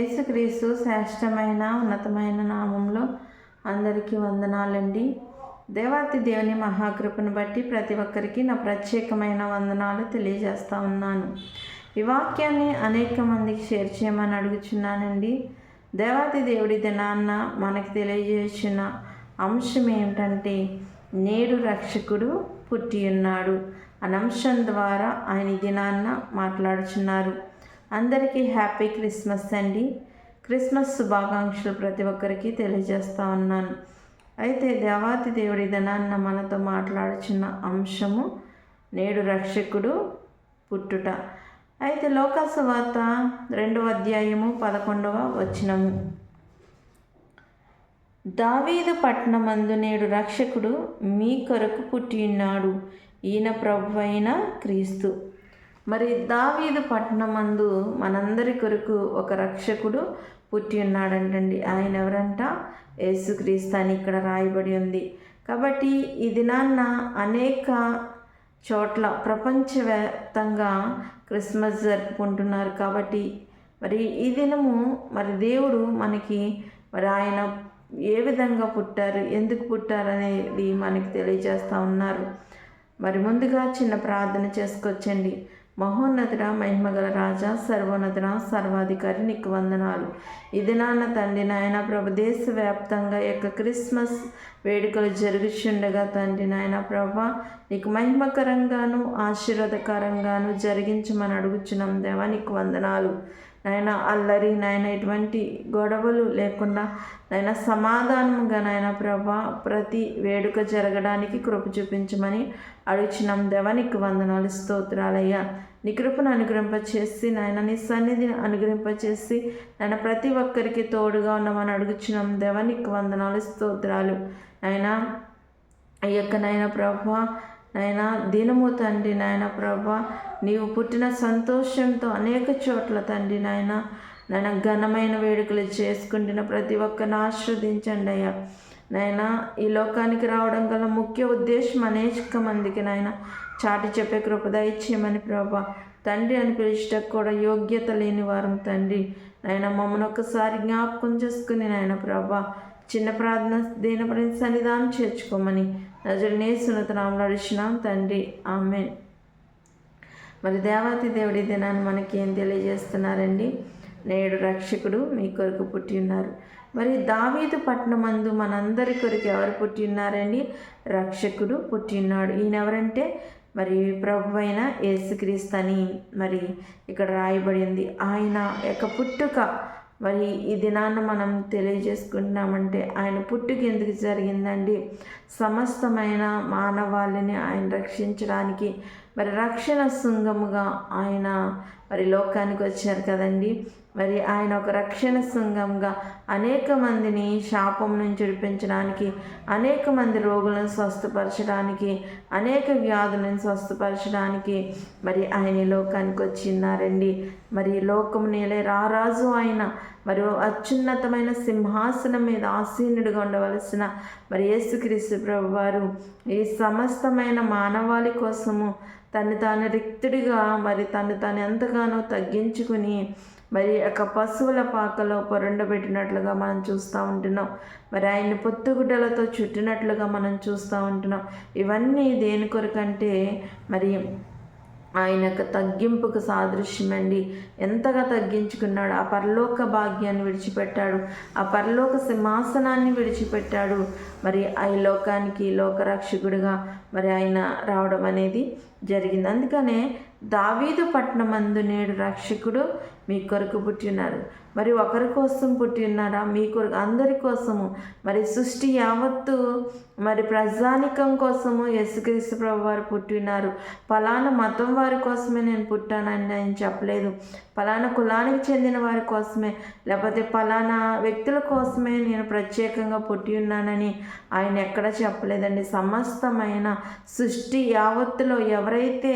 యేసుక్రీస్తు శ్రేష్టమైన ఉన్నతమైన నామంలో అందరికీ వందనాలండి. దేవాతి దేవుని మహాకృపను బట్టి ప్రతి ఒక్కరికి నా ప్రత్యేకమైన వందనాలు తెలియజేస్తా ఉన్నాను. ఈ వాక్యాన్ని అనేక మందికి షేర్ చేయమని అడుగుచున్నానండి. దేవాతి దేవుడి దినాన్న మనకి తెలియజేసిన అంశం ఏమిటంటే నేడు రక్షకుడు పుట్టి ఉన్నాడు. అనే అంశం ద్వారా ఆయన దినాన్న మాట్లాడుచున్నారు. అందరికీ హ్యాపీ క్రిస్మస్ అండి. క్రిస్మస్ శుభాకాంక్షలు ప్రతి ఒక్కరికి తెలియజేస్తా ఉన్నాను. అయితే దేవాతి దేవుడి దినాన్న మనతో మాట్లాడుచున్న అంశము నేడు రక్షకుడు పుట్టుట. అయితే లోకాసు వార్త రెండవ అధ్యాయము పదకొండవ వచనము. దావీదు పట్టణమందు నేడు రక్షకుడు మీ కొరకు పుట్టి ఉన్నాడు. ఈయన ప్రభు అయిన క్రీస్తు. మరి దావీదు పట్టణమందు మనందరి కొరకు ఒక రక్షకుడు పుట్టి ఉన్నాడంటండి. ఆయన ఎవరంట? యేసుక్రీస్తు అని ఇక్కడ రాయబడి ఉంది. కాబట్టి ఈ దినాన్న అనేక చోట్ల ప్రపంచవ్యాప్తంగా క్రిస్మస్ జరుపుకుంటున్నారు. కాబట్టి మరి ఈ దినము మరి దేవుడు మనకి మరి ఆయన ఏ విధంగా పుట్టారు? ఎందుకు పుట్టారు అనేది మనకి తెలియజేస్తూ ఉన్నారు. మరి ముందుగా చిన్న ప్రార్థన చేసుకొచ్చండి మహోన్నతుడ మహిమగల రాజా సర్వోన్నతుడ సర్వాధికారి నీకు వందనాలు ఇది నాన్న తండ్రి నాయన ప్రభు దేశవ్యాప్తంగా యొక్క క్రిస్మస్ వేడుకలు జరుగుచుండగా తండ్రి నాయన ప్రభ నీకు మహిమకరంగాను ఆశీర్వాదకరంగాను జరిగించమని అడుగుచున్నాం దేవా నీకు వందనాలు నాయన అల్లరి నాయన ఎటువంటి గొడవలు లేకుండా నాయన సమాధానముగా నాయన ప్రభా ప్రతి వేడుక జరగడానికి కృప చూపించమని అడుగుచున్నాం దేవానికి వందనాలు స్తోత్రాలయ్యా. నీ కృపను అనుగ్రహింపచేసి నాయన నీ సన్నిధిని అనుగ్రహింపచేసి నాయన ప్రతి ఒక్కరికి తోడుగా ఉన్నామని అడుగుచున్నాం. దేవానికి వందనాలు స్తోత్రాలు. నాయన యొక్క నాయన ప్రభ నాయన దినము తండ్రి నాయన ప్రభ నీవు పుట్టిన సంతోషంతో అనేక చోట్ల తండ్రి నాయన నాయన ఘనమైన వేడుకలు చేసుకుంటున్న ప్రతి ఒక్కరిని ఆశ్రవదించండి అయ్యా. నాయన ఈ లోకానికి రావడం గల ముఖ్య ఉద్దేశం అనేక మందికి నాయన. చాటి చెప్పే కృప దయచేయమని ప్రభా. తండ్రి అని పిలిచటకు కూడా యోగ్యత లేని వారం తండ్రి. నాయన మమ్మల్ని ఒక్కసారి జ్ఞాపకం చేసుకుని నాయన ప్రభా చిన్న ప్రార్థన దీనపడిన సన్నిధానం చేర్చుకోమని నజరునే సునతనామలు అడిచినాం తండ్రి. ఆమె మరి దేవాతి దేవుడి దినాన్ని మనకి ఏం తెలియజేస్తున్నారండి? నేడు రక్షకుడు మీ కొరకు పుట్టి ఉన్నారు. మరి దావీదు పట్టణమందు మనందరి కొరకు ఎవరు పుట్టి ఉన్నారండి? రక్షకుడు పుట్టి ఉన్నాడు. ఈయన ఎవరంటే మరి ప్రభు అయిన యేసుక్రీస్తు అని మరి ఇక్కడ రాయబడింది. ఆయన యొక్క పుట్టుక మరి ఈ దినాన్ని మనం తెలియజేసుకుంటున్నామంటే ఆయన పుట్టుక ఎందుకు జరిగిందండి? సమస్తమైన మానవాళిని ఆయన రక్షించడానికి మరి రక్షణ శృంగముగా ఆయన మరి లోకానికి వచ్చారు కదండి. మరి ఆయన ఒక రక్షణ శృంగంగా అనేక మందిని శాపం నుంచి విడిపించడానికి అనేక మంది రోగులను స్వస్థపరచడానికి అనేక వ్యాధులను స్వస్థపరచడానికి మరి ఆయన లోకానికి వచ్చిన్నారండి మరి లోకం నేలే రారాజు ఆయన మరి అత్యున్నతమైన సింహాసనం మీద ఆసీనుడిగా ఉండవలసిన మరి యేసుక్రీస్తు ప్రభు వారు ఈ సమస్తమైన మానవాళి కోసము తను తాను రిక్తుడిగా మరి తను తాను ఎంతగానో తగ్గించుకుని మరి ఒక పశువుల పాకలో పొరండబెట్టినట్లుగా మనం చూస్తూ ఉంటున్నాం. మరి ఆయన పొత్తుగుడ్డలతో చుట్టినట్లుగా మనం చూస్తూ ఉంటున్నాం. ఇవన్నీ దేని కొరకంటే మరి ఆయన తగ్గింపుకు సాదృశ్యమండి. ఎంతగా తగ్గించుకున్నాడు? ఆ పరలోక భాగ్యాన్ని విడిచిపెట్టాడు. ఆ పరలోక సింహాసనాన్ని విడిచిపెట్టాడు. మరి ఆ లోకానికి లోకరక్షకుడిగా మరి ఆయన రావడం అనేది జరిగింది. అందుకనే దావీదు పట్నమందు నేడు రక్షకుడు మీ కొరకు పుట్టినారు. మరి ఒకరి కోసం పుట్టి ఉన్నారా మీ కొరకు అందరి కోసము. మరి సృష్టి యావత్తు మరి ప్రజానికం కోసము యేసుక్రీస్తు ప్రభు వారు పుట్టినారు. ఫలానా మతం వారి కోసమే నేను పుట్టానని ఆయన చెప్పలేదు. ఫలానా కులానికి చెందిన వారి కోసమే లేకపోతే ఫలానా వ్యక్తుల కోసమే నేను ప్రత్యేకంగా పుట్టి ఉన్నానని ఆయన ఎక్కడ చెప్పలేదండి. సమస్తమైన సృష్టి యావత్తులో ఎవరైతే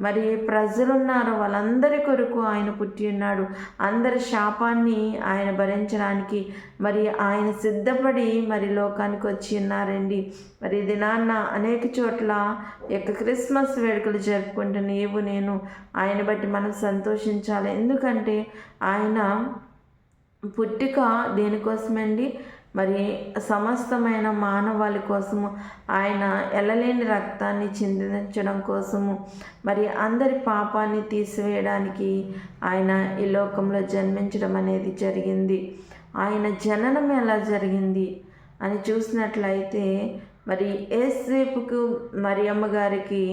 మరి ప్రజలున్నారు వాళ్ళందరి కొరకు ఆయన పుట్టి ఉన్నాడు. అందరి శాపాన్ని ఆయన భరించడానికి మరి ఆయన సిద్ధపడి మరి లోకానికి వచ్చి ఉన్నారండి. మరి దినాన్న అనేక చోట్ల యొక్క క్రిస్మస్ వేడుకలు జరుపుకుంటున్న నీవు నేను ఆయన బట్టి మనం సంతోషించాలి. ఎందుకంటే ఆయన పుట్టిక దేనికోసమండి? మరి సమస్తమైన మానవాళి కోసము ఆయన ఎల్లలేని రక్తాన్ని చిందించడం కోసము మరి అందరి పాపాన్ని తీసివేయడానికి ఆయన ఈ లోకంలో జన్మించడం అనేది జరిగింది. ఆయన జననం ఎలా జరిగింది అని చూసినట్లయితే మరి ఏసేపుకు మరి అమ్మగారికి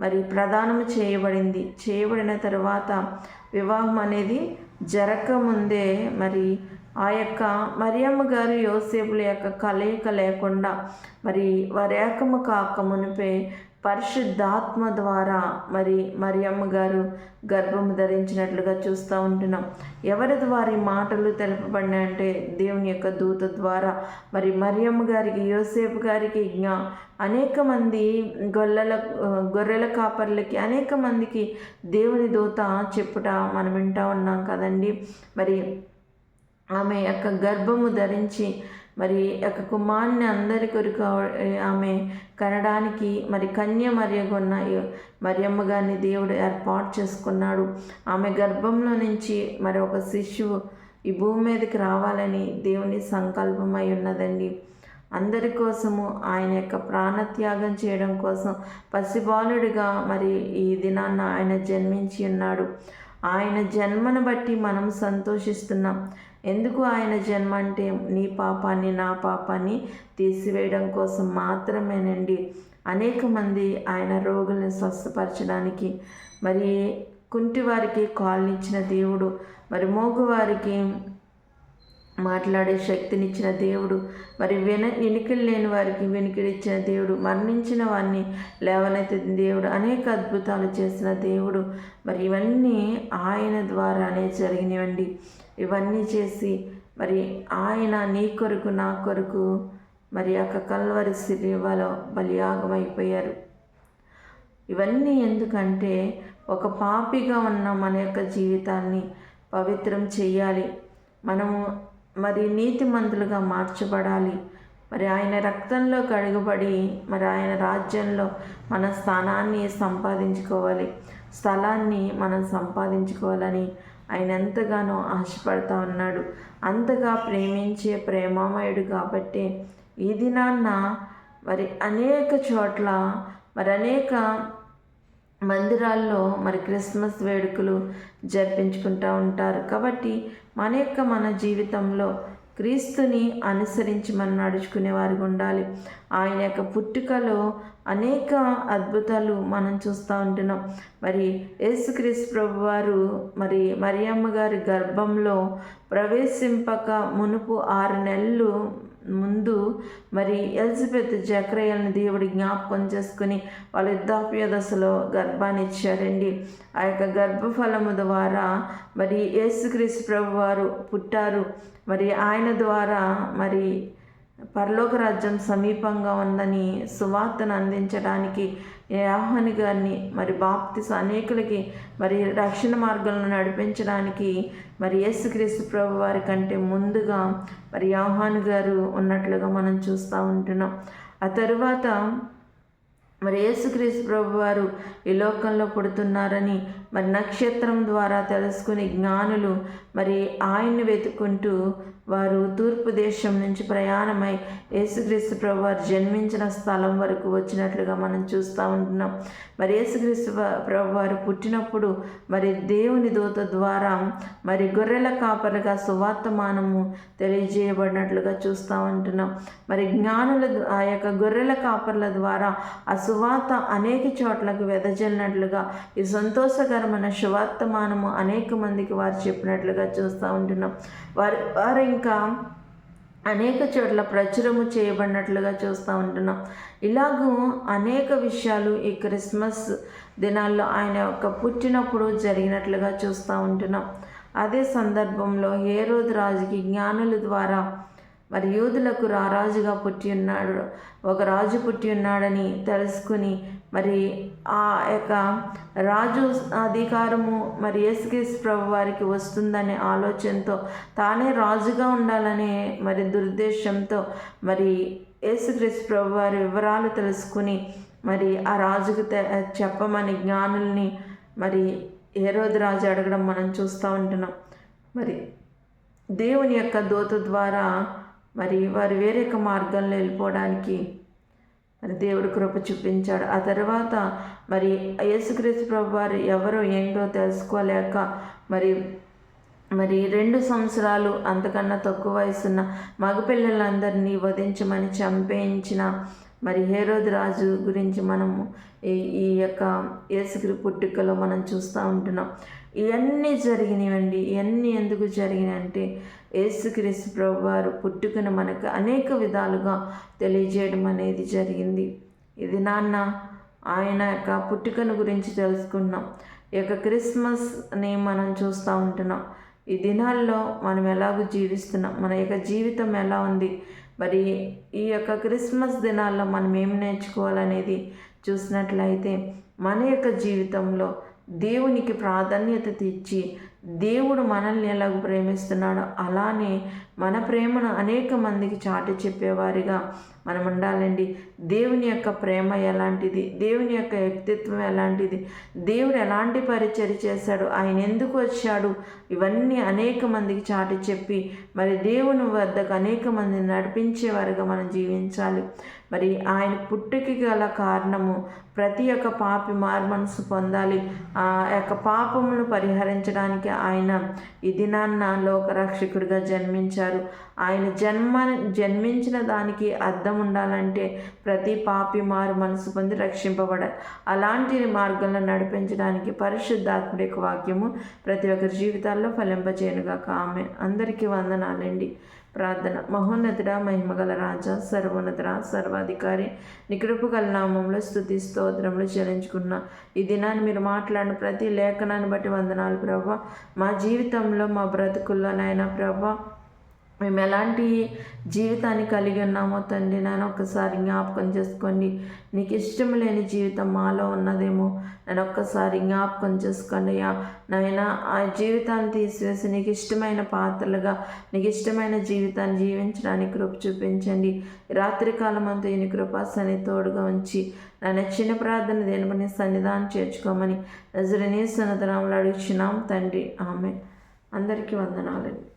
మరి ప్రదానం చేయబడింది. చేయబడిన తర్వాత వివాహం అనేది జరగకముందే మరి ఆ యొక్క మరియమ్మ గారు యోసేపుల యొక్క కలయిక లేకుండా మరి వారి ఏకము కాక మునిపే పరిశుద్ధాత్మ ద్వారా మరి మరియమ్మ గారు గర్భము ధరించినట్లుగా చూస్తూ ఉంటున్నాం. ఎవరిది వారి మాటలు తెలుపబడినాయంటే దేవుని యొక్క దూత ద్వారా. మరి మరియమ్మ గారికి యోసేపు గారికి జ్ఞా అనేక మంది గొల్లల గొర్రెల కాపర్లకి అనేక మందికి దేవుని దూత చెప్పుట మనం వింటూ ఉన్నాం కదండి. మరి ఆమె యొక్క గర్భము ధరించి మరి యొక్క కుమారుని అందరి కొరకు ఆమె కనడానికి మరి కన్య మరియగొన్న మరియమ్మ గారిని దేవుడు ఏర్పాటు చేసుకున్నాడు. ఆమె గర్భంలో నుంచి మరి ఒక శిశువు ఈ భూమి మీదకి రావాలని దేవుని సంకల్పమై ఉన్నదండి. అందరి కోసము ఆయన యొక్క ప్రాణత్యాగం చేయడం కోసం పసిబాలుడిగా మరి ఈ దినాన్న ఆయన జన్మించి ఉన్నాడు. ఆయన జన్మను బట్టి మనం సంతోషిస్తున్నాం. ఎందుకు ఆయన జన్మ అంటే నీ పాపాన్ని నా పాపాన్ని తీసివేయడం కోసం మాత్రమేనండి. అనేక మంది ఆయన రోగుల్ని స్వస్థపరచడానికి మరి కుంటి వారికి కాళ్ళనిచ్చిన దేవుడు మరి మోగువారికి మాట్లాడే శక్తినిచ్చిన దేవుడు మరి విన వెనుకలు లేని వారికి వెనుకడిచ్చిన దేవుడు మరణించిన వారిని లేవనెత్తిన దేవుడు అనేక అద్భుతాలు చేసిన దేవుడు మరి ఇవన్నీ ఆయన ద్వారానే జరిగినవండి. ఇవన్నీ చేసి మరి ఆయన నీ కొరకు నా కొరకు మరి యొక్క కల్వరి శిలువలో బలియాగమైపోయారు. ఇవన్నీ ఎందుకంటే ఒక పాపిగా ఉన్న మన యొక్క జీవితాన్ని పవిత్రం చేయాలి. మనము మరి నీతిమంతులుగా మార్చబడాలి. మరి ఆయన రక్తంలో కడుగుబడి మరి ఆయన రాజ్యంలో మన స్థానాన్ని సంపాదించుకోవాలి. స్థలాన్ని మనం సంపాదించుకోవాలని ఆయన ఎంతగానో ఆశపడతా ఉన్నాడు. అంతగా ప్రేమించే ప్రేమామయుడు కాబట్టి ఈ దినాన్న మరి అనేక చోట్ల మరి అనేక మందిరాల్లో మరి క్రిస్మస్ వేడుకలు జరిపించుకుంటూ ఉంటారు. కాబట్టి మన యొక్క మన జీవితంలో క్రీస్తుని అనుసరించి మనం నడుచుకునే వారికి ఉండాలి. ఆయన యొక్క పుట్టుకలో అనేక అద్భుతాలు మనం చూస్తూ ఉంటున్నాం. మరి యేసుక్రీస్తు ప్రభు వారు మరి మరియమ్మ గారి గర్భంలో ప్రవేశింపక మునుపు ఆరు నెలలు ముందు మరి ఎలిజబెత్ జక్రయ్యలను దేవుడి జ్ఞాపకం చేసుకుని వాళ్ళ వృద్ధాప్య దశలో గర్భాన్ని ఇచ్చారండి ఆ యొక్క గర్భఫలము ద్వారా మరి యేసుక్రీస్తు ప్రభు వారు పుట్టారు. మరి ఆయన ద్వారా మరి పరలోక రాజ్యం సమీపంగా ఉందని సువార్తను అందించడానికి యాహని గారిని మరి బాప్తి అనేకులకి మరి రక్షణ మార్గాలను నడిపించడానికి మరి యేసుక్రీస్తు ప్రభు వారి కంటే ముందుగా మరి యాహాను గారు ఉన్నట్లుగా మనం చూస్తూ ఉంటున్నాం. ఆ తరువాత మరి యేసుక్రీస్తు ప్రభు వారు ఈ లోకంలో పుడుతున్నారని మరి నక్షత్రం ద్వారా తెలుసుకుని జ్ఞానులు మరి ఆయన్ని వెతుక్కుంటూ వారు తూర్పు దేశం నుంచి ప్రయాణమై యేసుక్రీస్తు ప్రభు వారు జన్మించిన స్థలం వరకు వచ్చినట్లుగా మనం చూస్తూ ఉంటున్నాం. మరి యేసుక్రీస్తు ప్రభు వారు పుట్టినప్పుడు మరి దేవుని దూత ద్వారా మరి గొర్రెల కాపరిగా సువార్తమానము తెలియజేయబడినట్లుగా చూస్తూ ఉంటున్నాం. మరి జ్ఞానుల ఆ యొక్క గొర్రెల కాపర్ల ద్వారా ఆ సువార్త అనేక చోట్లకు వెదజల్లినట్లుగా ఈ సంతోషకరమైన శువార్తమానము అనేక మందికి వారు చెప్పినట్లుగా చూస్తూ ఉంటున్నాం. వారు వారు ఇంకా అనేక చోట్ల ప్రచురము చేయబడినట్లుగా చూస్తూ ఉంటున్నాం. ఇలాగూ అనేక విషయాలు ఈ క్రిస్మస్ దినాల్లో ఆయన యొక్క పుట్టినప్పుడు జరిగినట్లుగా చూస్తూ ఉంటున్నాం. అదే సందర్భంలో ఏ రోజు రాజుకి జ్ఞానుల ద్వారా మరి యూదులకు రారాజుగా పుట్టి ఉన్నాడు ఒక రాజు పుట్టి ఉన్నాడని తెలుసుకుని మరి ఆ యొక్క రాజు అధికారము మరి యేసుక్రీస్తు ప్రభు వారికి వస్తుందనే ఆలోచనతో తానే రాజుగా ఉండాలనే మరి దురుద్దేశంతో మరి యేసుక్రీస్తు ప్రభు వారి వివరాలు తెలుసుకుని మరి ఆ రాజుకు చెప్పమని జ్ఞానుల్ని మరి ఏ రోజు రాజు అడగడం మనం చూస్తూ ఉంటున్నాం. మరి దేవుని యొక్క దోత ద్వారా మరి వారు వేరే మార్గంలో వెళ్ళిపోవడానికి మరి దేవుడు కృప చూపించాడు. ఆ తర్వాత మరి యేసుక్రీస్తు ప్రభు వారు ఎవరో ఏంటో తెలుసుకోలేక మరి మరి రెండు సంవత్సరాలు అంతకన్నా తక్కువ వయసున్న మగపిల్లలందరినీ వధించమని చంపేయించిన మరి హేరోద్ రాజు గురించి మనము ఈ ఈ యొక్క యేసుక్రీ పుట్టుకలో మనం చూస్తూ ఉంటున్నాం. ఇవన్నీ జరిగినాయండి ఇవన్నీ ఎందుకు జరిగినాయి అంటే యేసుక్రీస్తు ప్రభు వారు పుట్టుకను మనకు అనేక విధాలుగా తెలియజేయడం అనేది జరిగింది. ఇది నాన్న ఆయన యొక్క పుట్టుకను గురించి తెలుసుకున్నాం ఈ యొక్క క్రిస్మస్ని మనం చూస్తూ ఉంటున్నాం. ఈ దినాల్లో మనం ఎలాగో జీవిస్తున్నాం? మన యొక్క జీవితం ఎలా ఉంది? మరి ఈ యొక్క క్రిస్మస్ దినాల్లో మనం ఏం నేర్చుకోవాలనేది చూసినట్లయితే మన యొక్క జీవితంలో దేవునికి ప్రాధాన్యత తెచ్చి దేవుడు మనల్ని ఎలాగ ప్రేమిస్తున్నాడో అలానే మన ప్రేమను అనేక మందికి చాటి చెప్పేవారిగా మనం ఉండాలండి. దేవుని యొక్క ప్రేమ ఎలాంటిది? దేవుని యొక్క వ్యక్తిత్వం ఎలాంటిది? దేవుడు ఎలాంటి పరిచయం చేశాడు? ఆయన ఎందుకు వచ్చాడు? ఇవన్నీ అనేక మందికి చాటి చెప్పి మరి దేవుని వద్దకు అనేక మందిని నడిపించేవారుగా మనం జీవించాలి. మరి ఆయన పుట్టుకి గల కారణము ప్రతి ఒక్క పాపి మార్మనసు పొందాలి. ఆ యొక్క పాపమును పరిహరించడానికి ఆయన ఈ దినాన్న లోకరక్షకుడిగా జన్మించారు. ఆయన జన్మ జన్మించిన దానికి అర్థం ఉండాలంటే ప్రతి పాపి మారు మనసు పొంది రక్షింపబడాలి అలాంటి మార్గంలో నడిపించడానికి పరిశుద్ధాత్ముడి యొక్క వాక్యము ప్రతి ఒక్కరి జీవితాల్లో ఫలింపజేయనుగా కామె అందరికీ వందనాలండి. ప్రార్థన. మహోన్నతుడ మహిమగల రాజా సర్వోన్నతుడ సర్వాధికారి నికృపు గల నామంలో స్థుతి స్తోత్రములు చెల్లించుకున్నా. ఈ దినాన్ని మీరు మాట్లాడిన ప్రతి లేఖనాన్ని బట్టి వందనాలు ప్రభా. మా జీవితంలో మా బ్రతుకుల్లో నాయన ప్రభా మేము ఎలాంటి జీవితాన్ని కలిగి ఉన్నామో తండ్రి నేను ఒక్కసారి జ్ఞాపకం చేసుకోండి. నీకు ఇష్టం లేని జీవితం మాలో ఉన్నదేమో నేను ఒక్కసారి జ్ఞాపకం చేసుకోండి నాయన ఆ జీవితాన్ని తీసివేసి నీకు ఇష్టమైన పాత్రలుగా నీకు ఇష్టమైన జీవితాన్ని జీవించడానికి కృప చూపించండి. రాత్రికాలం అంతా ఈయన కృపాసని తోడుగా ఉంచి నా నచ్చిన ప్రార్థన దేనిపని సన్నిధానం చేర్చుకోమని నజరనీ సన్నతనాములు అడుగుచున్నాం తండ్రి. ఆమె అందరికీ వందనాలండి.